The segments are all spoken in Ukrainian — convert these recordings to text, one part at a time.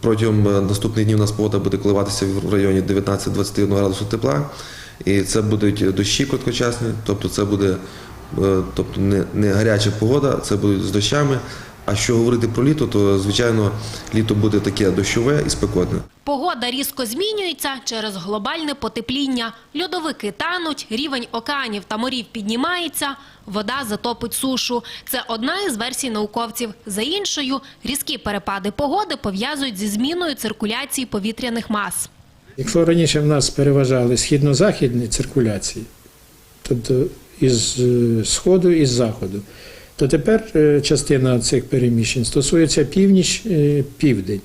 Протягом е, наступних днів у нас погода буде коливатися в районі 19-21 градусу тепла. І це будуть дощі короткочасні, тобто це буде е, тобто не, не гаряча погода, це буде з дощами. А що говорити про літо, то звичайно літо буде таке дощове і спекотне. Погода різко змінюється через глобальне потепління. Льодовики тануть, рівень океанів та морів піднімається, вода затопить сушу. Це одна із версій науковців. За іншою, різкі перепади погоди пов'язують зі зміною циркуляції повітряних мас. Якщо раніше в нас переважали східно-західні циркуляції, тобто із е, сходу і з заходу, то тепер е, частина цих переміщень стосується північ-південь.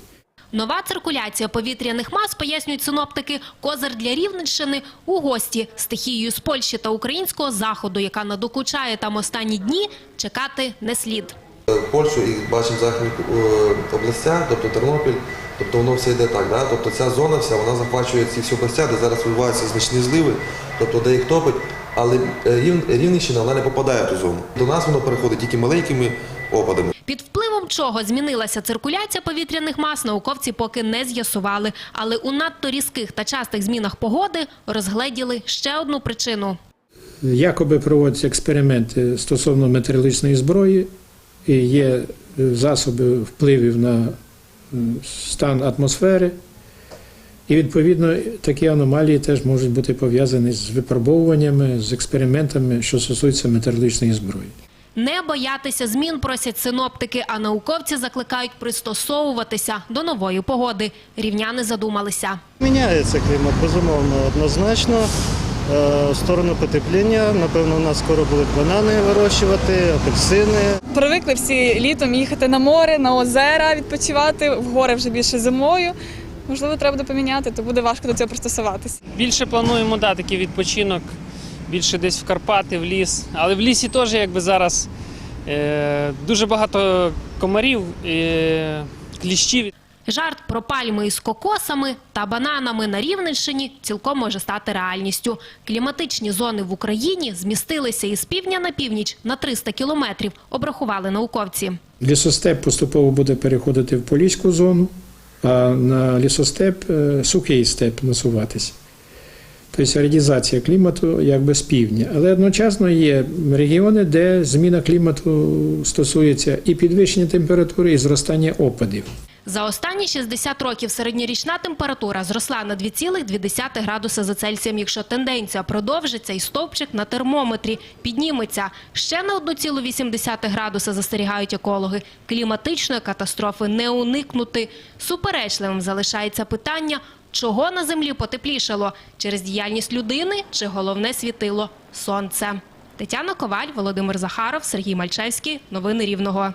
Нова циркуляція повітряних мас, пояснюють синоптики, козир для Рівненщини у гості стихією з Польщі та українського заходу, яка надокучає там останні дні, чекати не слід. Польщу і бачимо західні областя, тобто Тернопіль, тобто воно все йде так. Да? Тобто ця зона вся вона захвачує ці всі областя, де зараз відбуваються значні зливи, тобто де їх топить, але е, Рівненщина вона не попадає в ту зону. До нас воно переходить тільки маленькими опадами. Під впливом чого змінилася циркуляція повітряних мас, науковці поки не з'ясували. Але у надто різких та частих змінах погоди розгледіли ще одну причину. Якоби проводяться експерименти стосовно метеорологічної зброї, і є е, засоби впливів на стан атмосфери. І відповідно такі аномалії теж можуть бути пов'язані з випробовуваннями, з експериментами, що стосуються метеорологічної зброї. Не боятися змін просять синоптики, а науковці закликають пристосовуватися до нової погоди. Рівняни задумалися. Міняється клімат, безумовно, однозначно. Е, В сторону потепління, напевно, у нас скоро будуть банани вирощувати, апельсини. Привикли всі літом їхати на море, на озера, відпочивати, в гори вже більше зимою. Можливо, треба буде поміняти, то буде важко до цього пристосуватися. Більше плануємо да, такий відпочинок, більше десь в Карпати, в ліс. Але в лісі теж якби зараз е, дуже багато комарів, е, кліщів. Жарт про пальми із кокосами та бананами на Рівненщині цілком може стати реальністю. Кліматичні зони в Україні змістилися із півдня на північ на 300 кілометрів, обрахували науковці. Лісостеп поступово буде переходити в поліську зону, а на лісостеп е, сухий степ насуватися. Тобто радізація клімату якби з півдня. Але одночасно є регіони, де зміна клімату стосується і підвищення температури, і зростання опадів. За останні 60 років середньорічна температура зросла на 2,2 градуси за Цельсієм. Якщо тенденція продовжиться і стовпчик на термометрі підніметься ще на 1,8 градуси, застерігають екологи. Кліматичної катастрофи не уникнути. Суперечливим залишається питання, чого на землі потеплішало – через діяльність людини чи головне світило – сонце. Тетяна Коваль, Володимир Захаров, Сергій Мальчевський. Новини Рівного.